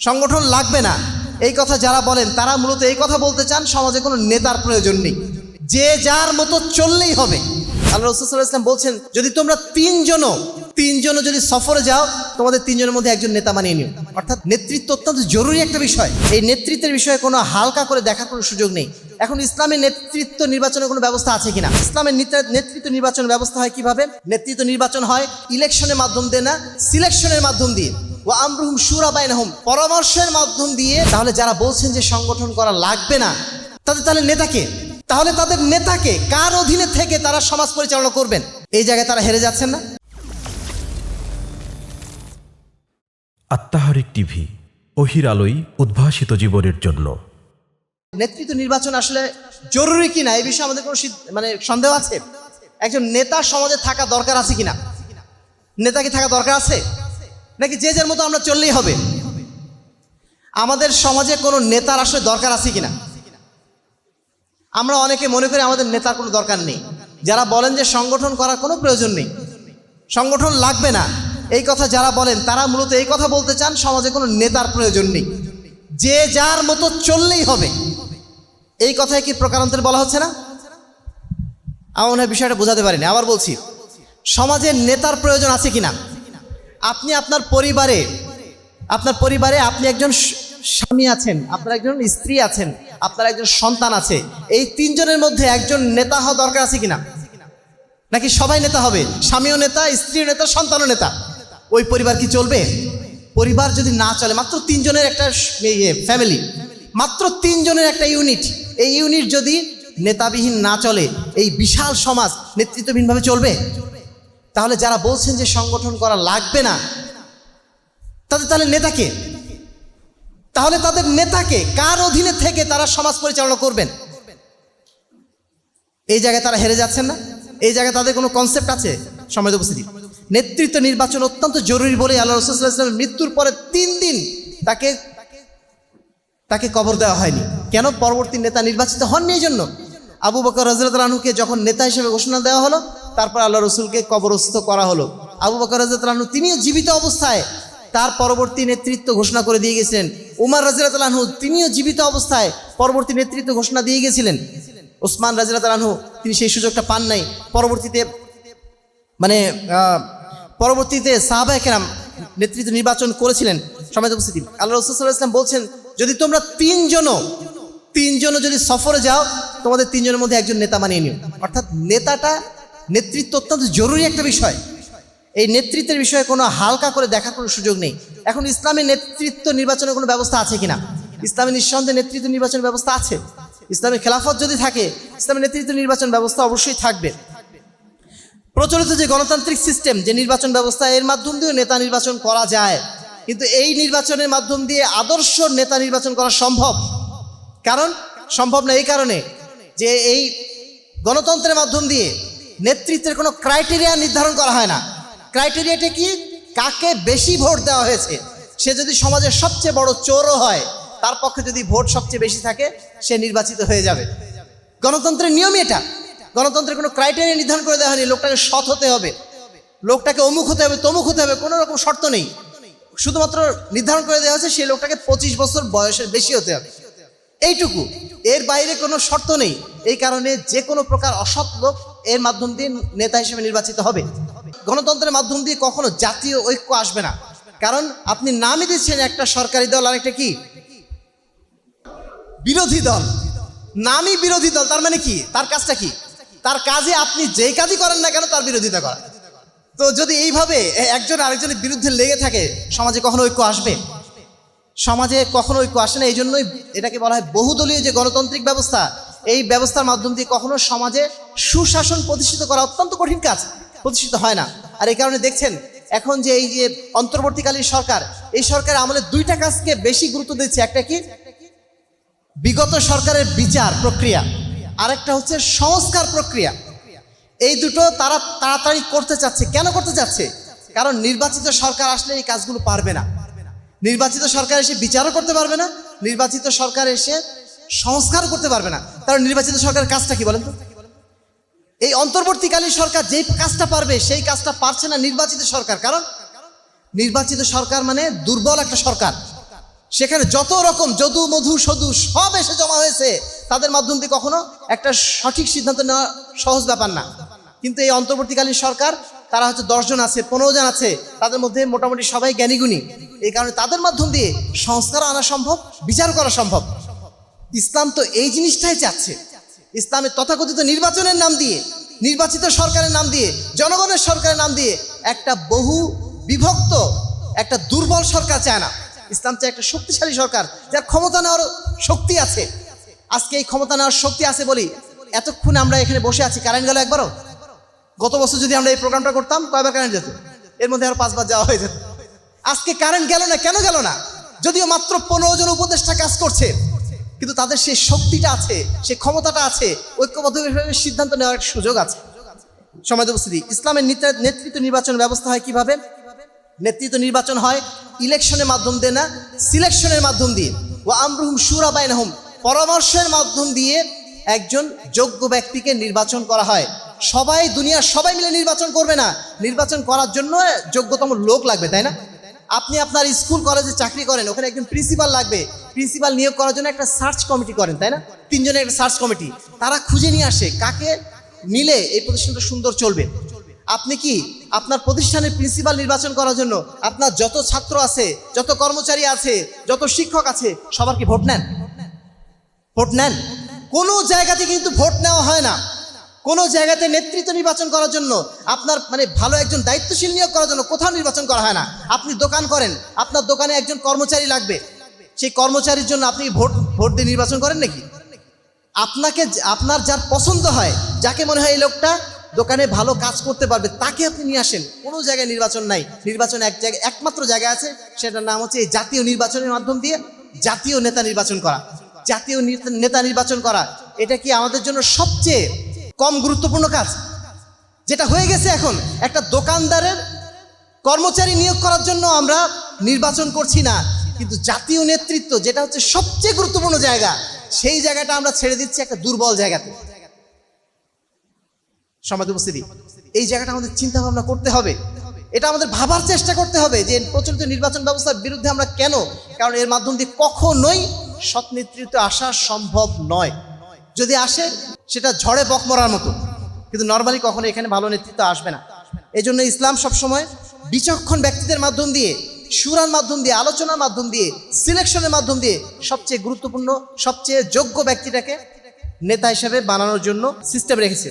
সংগঠন লাগবে না। এই কথা যারা বলেন, তারা মূলত এই কথা বলতে চান, সমাজে কোনো নেতার প্রয়োজন নেই। যে যার মতো চললেই হবে। আল্লাহ রসুল্লাহ ইসলাম বলছেন, যদি তোমরা তিনজনও তিনজনও যদি সফরে যাও, তোমাদের তিনজনের মধ্যে একজন নেতা মানিয়ে নিও। অর্থাৎ নেতৃত্ব অত্যন্ত জরুরি একটা বিষয়। এই নেতৃত্বের বিষয়ে কোনো হালকা করে দেখার কোনো সুযোগ নেই। এখন ইসলামের নেতৃত্ব নির্বাচনের কোনো ব্যবস্থা আছে কিনা? ইসলামের নেতৃত্ব নির্বাচন ব্যবস্থা হয় কীভাবে? নেতৃত্ব নির্বাচন হয় ইলেকশনের মাধ্যম দিয়ে না, সিলেকশনের মাধ্যম দিয়ে। ও আমরুহুম সুরা বাইনহুম পরামর্শের মাধ্যম দিয়ে তাহলে যারা বলছেন যে সংগঠন করা লাগবে না তাদের তাহলে নেতাকে? তাহলে তাদের নেতাকে কার অধীনে থেকে তারা সমাজ পরিচালনা করবেন? এই জায়গায় তারা হেরে যাচ্ছেন না? আত্মাহারিক টিভি অহির আলোই উদ্ভাসিত জীবনের জন্য। নেতৃত্ব নির্বাচন আসলে জরুরি কিনা? এই বিষয়ে আমাদের কোনো মানে সন্দেহ আছে? একজন নেতা সমাজে থাকা দরকার আছে কিনা? নেতা কি থাকা দরকার আছে? নাকি যে যার মতো আমরা চললেই হবে? আমাদের সমাজে কোনো নেতার আসলে দরকার আছে কিনা? আমরা অনেকে মনে করি আমাদের নেতার কোনো দরকার নেই। যারা বলেন যে সংগঠন করার কোনো প্রয়োজন নেই। সংগঠন লাগবে না। এই কথা যারা বলেন, তারা মূলত এই কথা বলতে চান, সমাজে কোনো নেতার প্রয়োজন নেই। যে যার মতো চললেই হবে। এই কথায় কি প্রকারান্তরে বলা হচ্ছে না? আমার মনে হয় বিষয়টা বোঝাতে পারিনি। আবার বলছি সমাজের নেতার প্রয়োজন আছে কিনা? আপনি আপনার পরিবারে আপনার পরিবারে আপনি একজন স্বামী আছেন, আপনার একজন স্ত্রী আছেন, আপনার একজন সন্তান আছে, এই তিনজনের মধ্যে একজন নেতা হওয়া দরকার আছে কিনা? নাকি সবাই নেতা হবে? স্বামীও নেতা, স্ত্রীও নেতা, সন্তানও নেতা? ওই পরিবার কি চলবে? পরিবার যদি না চলে, মাত্র তিনজনের একটা ফ্যামিলি মাত্র তিনজনের একটা ইউনিট এই ইউনিট যদি নেতাবিহীন না চলে, এই বিশাল সমাজ নেতৃত্বহীনভাবে চলবে? তাহলে যারা বলছেন যে সংগঠন করা লাগবে না, তাদের তাহলে নেতাকে তাহলে তাদের নেতাকে কার অধীনে থেকে তারা সমাজ পরিচালনা করবেন? এই জায়গায় তারা হেরে যাচ্ছেন না। এই জায়গায় তাদের কোনো কনসেপ্ট আছে? সময় উপস্থিতি নেতৃত্ব নির্বাচন অত্যন্ত জরুরি বলে আল্লাহ রসুল্লাহামের মৃত্যুর পরে তিন দিন তাকে তাকে কবর দেওয়া হয়নি। কেন? পরবর্তী নেতা নির্বাচিত হননি এই জন্য। আবু বকর রাজরাতলানুকে যখন নেতা হিসেবে ঘোষণা দেওয়া হলো তারপর আল্লাহ রসুলকে কবরস্থ করা হলো। আবু বকর রাজরাতলানু তিনিও জীবিত অবস্থায় তার পরবর্তী নেতৃত্ব ঘোষণা করে দিয়ে গেছিলেন। উমার রাজিরাতলানহু তিনিও জীবিত অবস্থায় পরবর্তী নেতৃত্ব ঘোষণা দিয়ে গেছিলেন। ওসমান রাজিরাতলানহু তিনি সেই সুযোগটা পান নাই। পরবর্তীতে মানে পরবর্তীতে সাহাবাহ কেরাম নেতৃত্ব নির্বাচন করেছিলেন সমাজ উপস্থিতি। আল্লাহ রসুল্লাহ ইসলাম বলছেন, যদি তোমরা তিনজনও তিনজনও যদি সফরে যাও, তোমাদের তিনজনের মধ্যে একজন নেতা মানিয়ে নিও। অর্থাৎ নেতাটা নেতৃত্ব অত্যন্ত জরুরি একটা বিষয়। এই নেতৃত্বের বিষয়ে কোনো হালকা করে দেখার কোনো সুযোগ নেই। এখন ইসলামের নেতৃত্ব নির্বাচনের কোনো ব্যবস্থা আছে কিনা? ইসলামের নিঃসন্দেহে নেতৃত্ব নির্বাচন ব্যবস্থা আছে। ইসলামের খেলাফত যদি থাকে ইসলামের নেতৃত্ব নির্বাচন ব্যবস্থা অবশ্যই থাকবে। প্রচলিত যে গণতান্ত্রিক সিস্টেম, যে নির্বাচন ব্যবস্থা, এর মাধ্যম দিয়েও নেতা নির্বাচন করা যায়। কিন্তু এই নির্বাচনের মাধ্যম দিয়ে আদর্শ নেতা নির্বাচন করা সম্ভব? কারণ? সম্ভব না এই কারণে যে এই গণতন্ত্রের মাধ্যম দিয়ে নেতৃত্বের কোনো ক্রাইটেরিয়া নির্ধারণ করা হয় না। ক্রাইটেরিয়াটা কি? কাকে বেশি ভোট দেওয়া হয়েছে? সে যদি সমাজের সবচেয়ে বড় চোরও হয়, তার পক্ষে যদি ভোট সবচেয়ে বেশি থাকে, সে নির্বাচিত হয়ে যাবে। গণতন্ত্রের নিয়মই এটা। গণতন্ত্রের কোনো ক্রাইটেরিয়া নির্ধারণ করে দেওয়া হয়নি। লোকটাকে সৎ হতে হবে। লোকটাকে অমুক হতে হবে, তমুক হতে হবে, কোনো রকম শর্ত নেই। শুধুমাত্র নির্ধারণ করে দেওয়া হয়েছে সেই লোকটাকে পঁচিশ বছর বয়সের বেশি হতে হবে। এইটুকু। এর বাইরে কোনো শর্ত নেই। এই কারণে যে কোনো প্রকার অসৎ লোক এর মাধ্যম দিয়ে নেতা হিসেবে নির্বাচিত হবে। গণতন্ত্রের মাধ্যম দিয়ে কখনো জাতীয় ঐক্য আসবে না। কারণ আপনি নামই দিচ্ছেন একটা সরকারি দল আর একটা কি? বিরোধী দল। নামই বিরোধী দল, তার মানে কি? তার কাজটা কি? তার কাজে আপনি যেই কাজই করেন না কেন, তার বিরোধিতা করা। তো যদি এইভাবে একজন আরেকজনের বিরুদ্ধে লেগে থাকে, সমাজে কখনো ঐক্য আসবে? সমাজে কখনো ঐক্য আসে না এই জন্যই এটাকে বলা হয় বহুদলীয় যে গণতান্ত্রিক ব্যবস্থা এই ব্যবস্থার মাধ্যম দিয়ে কখনো সমাজে সুশাসন প্রতিষ্ঠিত করা অত্যন্ত কঠিন কাজ, প্রতিষ্ঠিত হয় না। আর এই কারণে দেখছেন, এখন যে এই যে অন্তর্বর্তীকালীন সরকার, এই সরকার আমলে দুইটা কাজকে বেশি গুরুত্ব দিচ্ছে, একটা কি? বিগত সরকারের বিচার প্রক্রিয়া, আরেকটা হচ্ছে সংস্কার প্রক্রিয়া। এই দুটো তারা তাড়াতাড়ি করতে চাচ্ছে। কেন করতে চাচ্ছে? কারণ নির্বাচিত সরকার আসলে এই কাজগুলো পারবে না। নির্বাচিত সরকার এসে বিচারও করতে পারবে না, নির্বাচিত সরকার এসে সংস্কার করতে পারবে না। কারণ নির্বাচিত সরকারের কাজটা কি বলেন তো? এই অন্তর্বর্তীকালীন সরকার যেই কাজটা পারবে, সেই কাজটা পারছে না নির্বাচিত সরকার। কারণ নির্বাচিত সরকার মানে দুর্বল একটা সরকার। সেখানে যত রকম যদু, মধু, সদু সব এসে জমা হয়েছে, তাদের মাধ্যম দিয়ে কখনো একটা সঠিক সিদ্ধান্ত নেওয়া সহজ ব্যাপার না। কিন্তু এই অন্তর্বর্তীকালীন সরকার, তারা হচ্ছে দশজন আছে, পনেরো জন আছে, তাদের মধ্যে মোটামুটি সবাই জ্ঞানীগুণী। এই কারণে তাদের মাধ্যম দিয়ে সংস্কার আনা সম্ভব, বিচার করা সম্ভব। ইসলাম তো এই জিনিসটাই চাচ্ছে। ইসলামের তথাকথিত নির্বাচনের নাম দিয়ে, নির্বাচিত সরকারের নাম দিয়ে, জনগণের সরকারের নাম দিয়ে একটা বহু বিভক্ত, একটা দুর্বল সরকার চায় না। ইসলাম চায় একটা শক্তিশালী সরকার যার ক্ষমতা নেওয়ার শক্তি আছে। আজকে এই ক্ষমতা নেওয়ার শক্তি আছে বলি এতক্ষণ আমরা এখানে বসে আছি। কারেন্ট গেল একবারও? গত বছর যদি আমরা এই প্রোগ্রামটা করতাম, কয়বার কারেন্ট যেত? এর মধ্যে আরও পাঁচবার যাওয়া হয়ে যেত। আজকে কারেন্ট গেল না? কেন গেল না? যদিও মাত্র পনেরো জন উপদেষ্টা কাজ করছে কিন্তু তাদের সেই শক্তিটা আছে, সেই ক্ষমতাটা আছে, ঐক্যবদ্ধভাবে সিদ্ধান্ত নেওয়ার সুযোগ আছে। সমাজ উপস্থিতি, ইসলামের নেতৃত্ব নির্বাচন ব্যবস্থা হয় কীভাবে? নেতৃত্ব নির্বাচন হয় ইলেকশনের মাধ্যম দিয়ে না, সিলেকশনের মাধ্যম দিয়ে। ও আমরুহুম সুরা বাইনাহুম, পরামর্শের মাধ্যম দিয়ে একজন যোগ্য ব্যক্তিকে নির্বাচন করা হয়। সবাই, দুনিয়ার সবাই মিলে নির্বাচন করবে না। নির্বাচন করার জন্য যোগ্যতম লোক লাগবে, তাই না? আপনি আপনার স্কুল, কলেজে চাকরি করেন, ওখানে একজন প্রিন্সিপাল লাগবে। প্রিন্সিপাল নিয়োগ করার জন্য একটা সার্চ কমিটি করেন, তাই না? তিনজনের একটা সার্চ কমিটি তারা খুঁজে নিয়ে আসে কাকে নিলে এই প্রতিষ্ঠানটা সুন্দর চলবে। আপনি কি আপনার প্রতিষ্ঠানের প্রিন্সিপাল নির্বাচন করার জন্য আপনার যত ছাত্র আছে, যত কর্মচারী আছে, যত শিক্ষক আছে, সবার কি ভোট নেন? ভোট নেন। কোনো জায়গাতে কিন্তু ভোট নেওয়া হয় না। কোনো জায়গাতে নেতৃত্ব নির্বাচন করার জন্য, আপনার মানে ভালো একজন দায়িত্বশীল নিয়োগ করার জন্য কোথাও নির্বাচন করা হয় না। আপনি দোকান করেন, আপনার দোকানে একজন কর্মচারী লাগবে। সেই কর্মচারীর জন্য আপনি ভোট ভোট দিয়ে নির্বাচন করেন নাকি? আপনাকে আপনার যার পছন্দ হয়, যাকে মনে হয় এই লোকটা দোকানে ভালো কাজ করতে পারবে, তাকে আপনি নিয়ে আসেন। কোনো জায়গায় নির্বাচন নাই। নির্বাচন এক জায়গায়, একমাত্র জায়গা আছে, সেটার নাম হচ্ছে এই জাতীয় নির্বাচনের মাধ্যম দিয়ে জাতীয় নেতা নির্বাচন করা। জাতীয় নেতা- নেতা নির্বাচন করা, এটা কি আমাদের জন্য সবচেয়ে কম গুরুত্বপূর্ণ কাজ। যেটা হয়ে গেছে এখন, একটা দোকানদারের কর্মচারী নিয়োগ করার জন্য আমরা নির্বাচন করছি না, কিন্তু জাতীয় নেতৃত্ব, যেটা হচ্ছে সবচেয়ে গুরুত্বপূর্ণ জায়গা, সেই জায়গাটা আমরা ছেড়ে দিচ্ছি একটা দুর্বল জায়গাতে। সমাজ উপস্থিতি, এই জায়গাটা আমাদের চিন্তা ভাবনা করতে হবে। এটা আমাদের ভাবার চেষ্টা করতে হবে যে প্রচলিত নির্বাচন ব্যবস্থার বিরুদ্ধে আমরা কেন? কারণ এর মাধ্যম দিয়ে কখনোই সৎ নেতৃত্ব আসা সম্ভব নয়। যদি আসে, সেটা ঝড়ে বক মরার মতো। কিন্তু নর্মালি কখনো এখানে ভালো নেতৃত্ব আসবে না। এই জন্য ইসলাম সবসময় বিচক্ষণ ব্যক্তিদের মাধ্যম দিয়ে, সুরার মাধ্যম দিয়ে, আলোচনার মাধ্যম দিয়ে, সিলেকশনের মাধ্যম দিয়ে সবচেয়ে গুরুত্বপূর্ণ, সবচেয়ে যোগ্য ব্যক্তিটাকে নেতা হিসেবে বানানোর জন্য সিস্টেম রেখেছে।